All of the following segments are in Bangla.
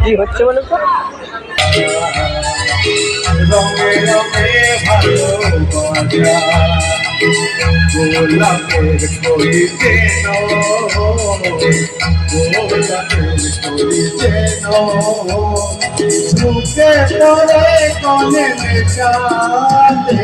কি হচ্ছে বলো তো? রঙে রঙে মেশাতে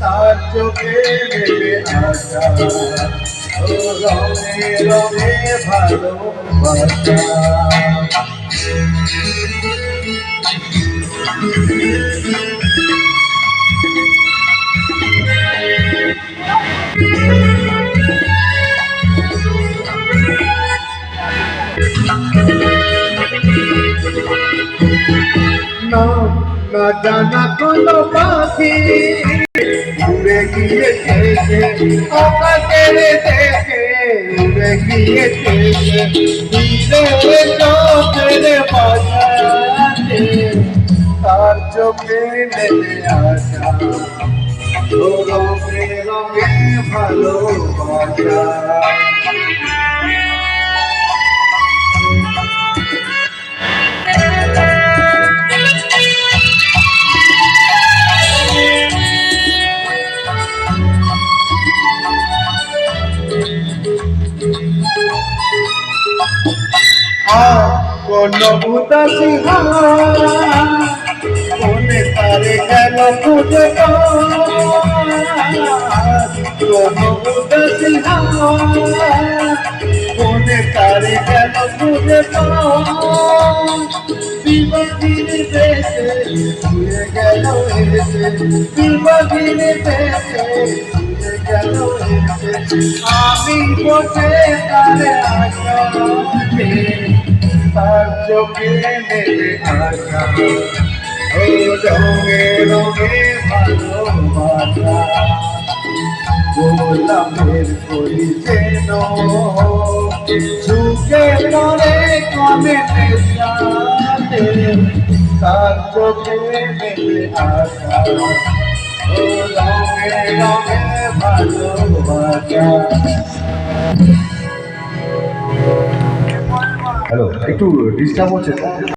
তার চোখে রঙে রঙে ভালোবাসা না জানা কোনো পাখি। উড়ে গিয়েছে আকাশের দেখে উড়ে গিয়েছে ধীরে চোখের বাজাতে তার চোখে নেমে আসা কোন উদাসী কোনে তারে কেন খুঁজে কোন উদাসী কোনে তারে কেন খুঁজে বিবাদীর দেশে ঘুরে গেল এসে বিবাদীর দেশে আমি বসে তারে আসামে তার চোখে নেমে আসা ও রঙে রঙে ভালোবাসা গোলাপের করি যেন সুখে পরে কমে সাথে তার চোখে নেমে আসা ও রঙে রঙে ভালোবাসা। হ্যালো একটু ডিস্টার্ব হচ্ছে